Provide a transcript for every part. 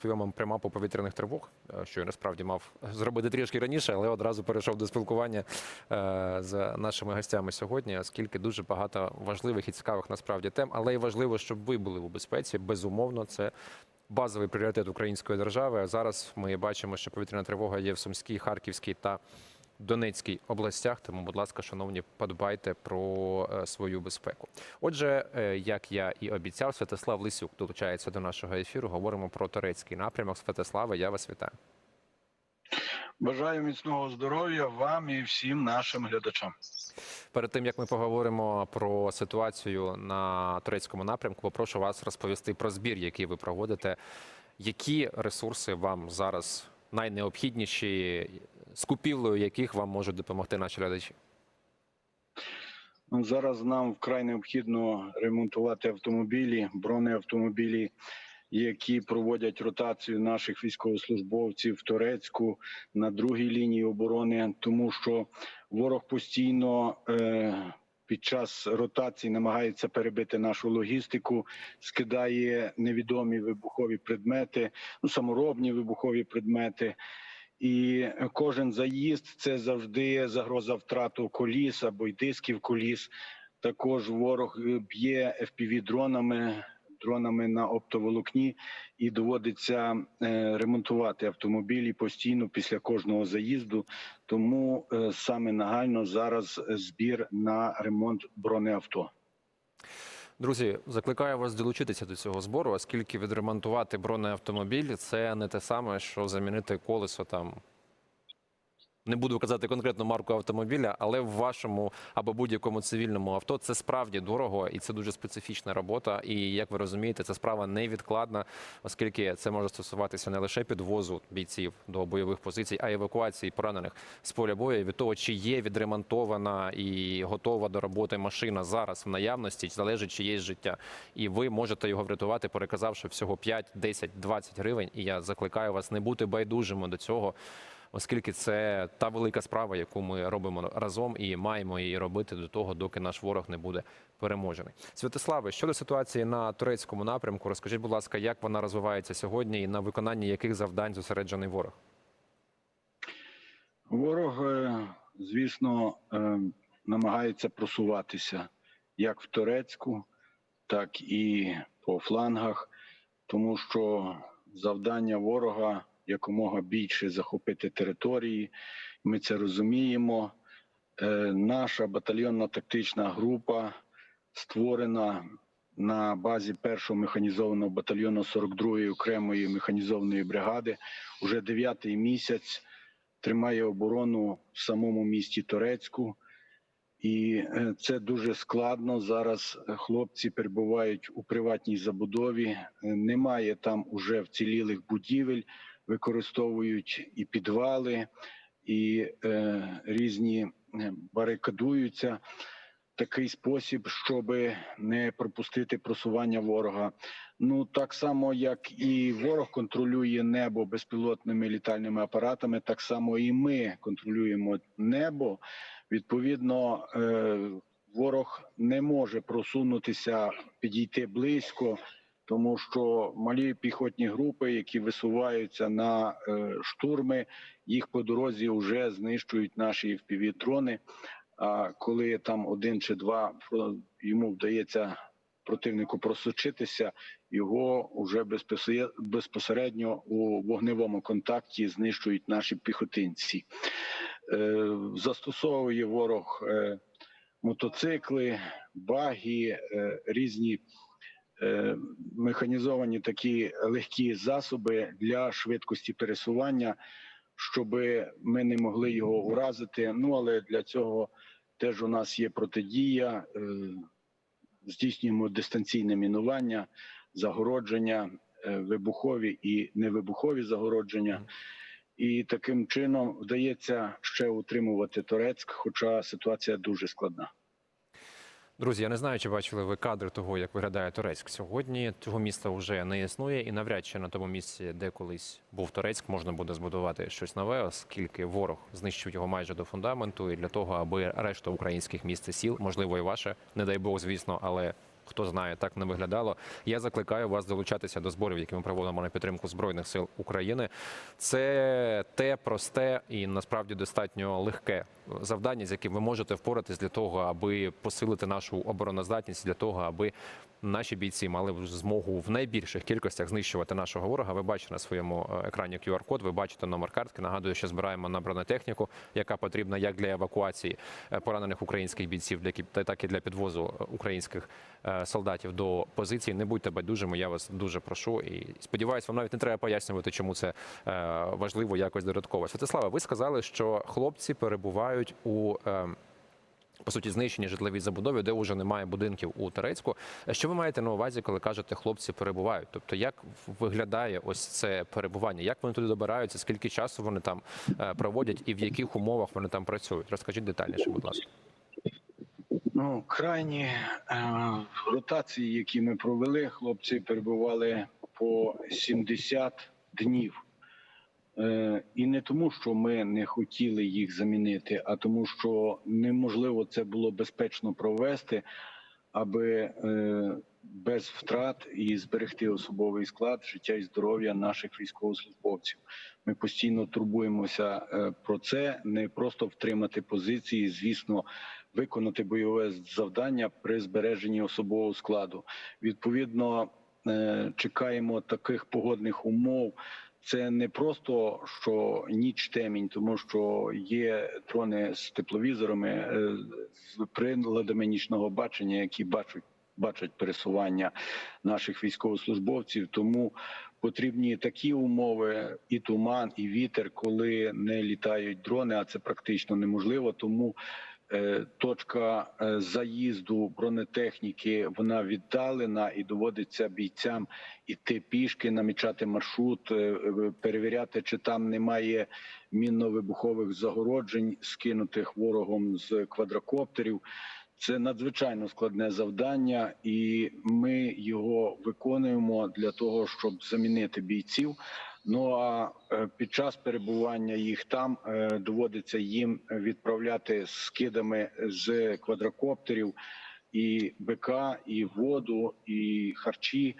Прийомом пряма по повітряних тривог, е, що я насправді мав зробити трішки раніше, але одразу перейшов до спілкування е, з нашими гостями сьогодні, оскільки дуже багато важливих і цікавих насправді тем, але й важливо, щоб ви були у безпеці. Безумовно, це базовий пріоритет української держави. Зараз ми бачимо, що повітряна тривога є в Сумській, Харківській та Донецькій областях. Тому, будь ласка, шановні, подбайте про е, свою безпеку. Отже, е, як я і обіцяв, Святослав Лисюк долучається до нашого ефіру. Говоримо про турецький напрямок. Святославе, я вас вітаю. Бажаю міцного здоров'я вам і всім нашим глядачам. Перед тим як ми поговоримо про ситуацію на турецькому напрямку, попрошу вас розповісти про збір, який ви проводите. Які ресурси вам зараз найнеобхідніші, з купівлею яких вам можуть допомогти наші глядачі? Зараз нам вкрай необхідно ремонтувати автомобілі, бронеавтомобілі, які проводять ротацію наших військовослужбовців в Турецьку на другій лінії оборони, тому що ворог постійно е, під час ротації намагається перебити нашу логістику, скидає невідомі вибухові предмети, ну саморобні вибухові предмети. І кожен заїзд це завжди загроза втрату коліс або й дисків коліс. Також ворог е, б'є fpv дронами, дронами на оптоволокні, і доводиться е, ремонтувати автомобілі постійно після кожного заїзду. Тому е, саме нагально зараз збір на ремонт бронеавто. Друзі, закликаю вас долучитися до цього збору, оскільки відремонтувати бронеавтомобіль це не те саме, що замінити колесо там. Не буду казати конкретну марку автомобіля, але в вашому або будь-якому цивільному авто це справді дорого і це дуже специфічна робота. І як ви розумієте, це справа невідкладна, оскільки це може стосуватися не лише підвозу бійців до бойових позицій, а евакуації поранених з поля бою. Від того, чи є відремонтована і готова до роботи машина зараз в наявності, залежить чиєсь життя. І ви можете його врятувати, переказавши всього 5, 10, 20 гривень. І я закликаю вас не бути байдужими до цього оскільки це та велика справа, яку ми робимо разом і маємо її робити до того, доки наш ворог не буде переможений. Святославе, щодо ситуації на турецькому напрямку, розкажіть, будь ласка, як вона розвивається сьогодні і на виконанні яких завдань зосереджений ворог? Ворог, е, звісно, е, намагається просуватися як в Турецьку, так і по флангах, тому що завдання ворога якомога більше захопити території. Ми це розуміємо. Е, Наша батальйонна тактична група створена на базі першого механізованого батальйону 42-ї окремої механізованої бригади. Уже дев'ятий місяць тримає оборону в самому місті Торецьку. І е, це дуже складно. Зараз хлопці перебувають у приватній забудові. Е, Немає там уже вцілілих будівель, використовують і підвали, і е, різні е, барикадуються такий спосіб, щоб не пропустити просування ворога. Ну так само, як і ворог контролює небо безпілотними літальними апаратами, так само і ми контролюємо небо. Відповідно, е, ворог не може просунутися, підійти близько, тому що малі піхотні групи, які висуваються на е, штурми, їх по дорозі вже знищують наші впівдрони. А коли там один чи два йому вдається противнику просочитися, його вже безпосередньо- у вогневому контакті знищують наші піхотинці. Е, Застосовує ворог е, мотоцикли, баги, різні механізовані такі легкі засоби для швидкості пересування, щоб ми не могли його уразити. Ну але для цього теж у нас є протидія. е, Здійснюємо дистанційне мінування, загородження, е, вибухові і невибухові загородження. І таким чином вдається ще утримувати Турецьк, хоча ситуація дуже складна. Друзі, я не знаю, чи бачили ви кадри того, як виглядає Турецьк сьогодні. Цього міста вже не існує, і навряд чи на тому місці, де колись був Турецьк, можна буде збудувати щось нове, оскільки ворог знищив його майже до фундаменту. І для того, аби решта українських міст і сіл, можливо, і ваше, не дай Бог, звісно, але Хто знає, так не виглядало. Я закликаю вас долучатися до зборів, які ми проводимо на підтримку збройних сил України. Це те просте і насправді достатньо легке завдання, з яким ви можете впоратись для того, аби посилити нашу обороноздатність, для того, аби наші бійці мали змогу в найбільших кількостях знищувати нашого ворога. Ви бачите на своєму е, екрані QR-код, ви бачите номер картки. Нагадую, що збираємо на бронетехніку, яка потрібна як для евакуації е, поранених українських бійців, так і для підвозу е, українських солдатів до позицій. Не будьте байдужими. Я вас дуже прошу. І сподіваюся, вам навіть не треба пояснювати, чому це е, важливо якось додатково. Святослава, ви сказали, що хлопці перебувають у. е, по суті, знищені житловій забудові, де вже немає будинків у Терецьку. Що ви маєте на увазі, коли кажете, хлопці перебувають? Тобто, як виглядає ось це перебування? Як вони туди добираються? Скільки часу вони там е, проводять, і в яких умовах вони там працюють? Розкажіть детальніше, будь ласка. Ну, крайні е, ротації, які ми провели, хлопці перебували по 70 днів. Е, і не тому, що ми не хотіли їх замінити, а тому, що неможливо це було безпечно провести, аби е, без втрат і зберегти особовий склад, життя і здоров'я наших військовослужбовців. Ми постійно турбуємося е, про це, не просто втримати позиції, звісно, виконати бойове завдання при збереженні особового складу. Відповідно, е, чекаємо таких погодних умов. Це не просто що ніч темінь, тому що є дрони з тепловізорами, е, з приладами нічного бачення, які бачать бачать пересування наших військовослужбовців. Тому потрібні такі умови, і туман, і вітер, коли не літають дрони, а це практично неможливо. Тому е, точка е, заїзду бронетехніки вона віддалена і доводиться бійцям іти пішки, намічати маршрут, е, перевіряти, чи там немає мінно-вибухових загороджень, скинутих ворогом з квадрокоптерів. Це надзвичайно складне завдання, і ми його виконуємо для того, щоб замінити бійців. Ну а е, під час перебування їх там е, доводиться їм відправляти скидами з квадрокоптерів і БК, і воду, і харчі.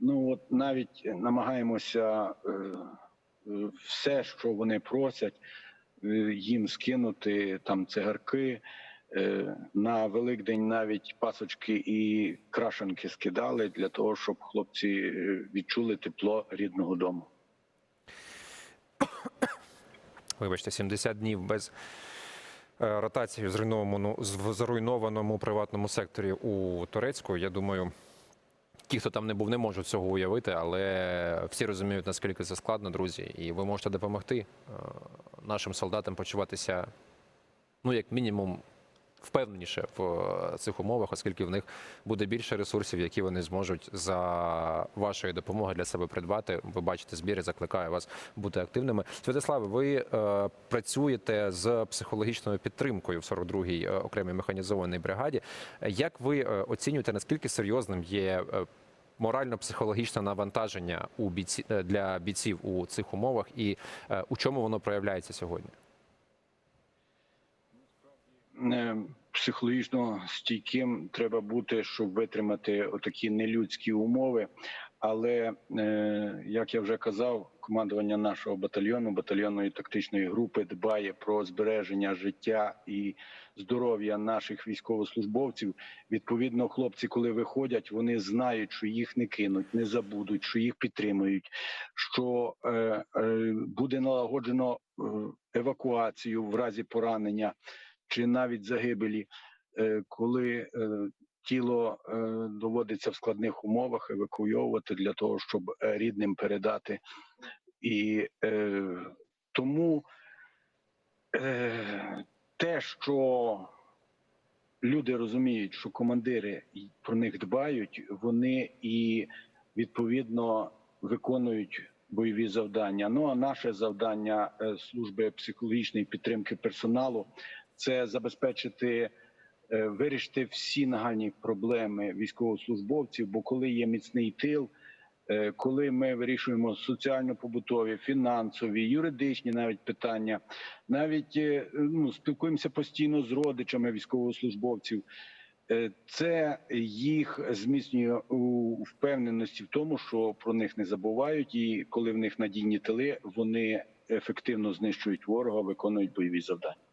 Ну от навіть намагаємося е, все, що вони просять, їм скинути там цигарки. Е, На Великдень навіть пасочки і крашенки скидали для того, щоб хлопці е, відчули тепло рідного дому. Вибачте, 70 днів без е, ротації в зруйнованому, в зруйнованому приватному секторі у Турецьку. Я думаю, ті, хто там не був, не можуть цього уявити, але всі розуміють, наскільки це складно, друзі. І ви можете допомогти нашим солдатам почуватися, ну, як мінімум, впевненіше в е, цих умовах, оскільки в них буде більше ресурсів, які вони зможуть за вашою допомогою для себе придбати. Ви бачите збір, закликаю вас бути активними. Святославе, ви е, працюєте з психологічною підтримкою в 42-й е, окремій механізованій бригаді. Як ви е, оцінюєте, наскільки серйозним є? Морально-психологічне навантаження у бійці для бійців у цих умовах, і у чому воно проявляється сьогодні? Е, Психологічно стійким треба бути, щоб витримати отакі нелюдські умови. Але е, як я вже казав, командування нашого батальйону, батальйонної тактичної групи дбає про збереження життя і здоров'я наших військовослужбовців. Відповідно, хлопці, коли виходять, вони знають, що їх не кинуть, не забудуть, що їх підтримують, що е, буде налагоджено евакуацію в разі поранення чи навіть загибелі, е, коли е, тіло е, доводиться в складних умовах евакуйовувати для того, щоб рідним передати. І тому те, що люди розуміють, що командири про них дбають, вони і відповідно виконують бойові завдання. Ну а наше завдання служби психологічної підтримки персоналу це забезпечити. е, Вирішити всі нагальні проблеми військовослужбовців, бо коли є міцний тил, е, коли ми вирішуємо соціально-побутові, фінансові, юридичні навіть питання, навіть е, ну, спілкуємося постійно з родичами військовослужбовців. Це їх зміцнює у впевненості в тому, що про них не забувають, і коли в них надійні тили, вони ефективно знищують ворога, виконують бойові завдання.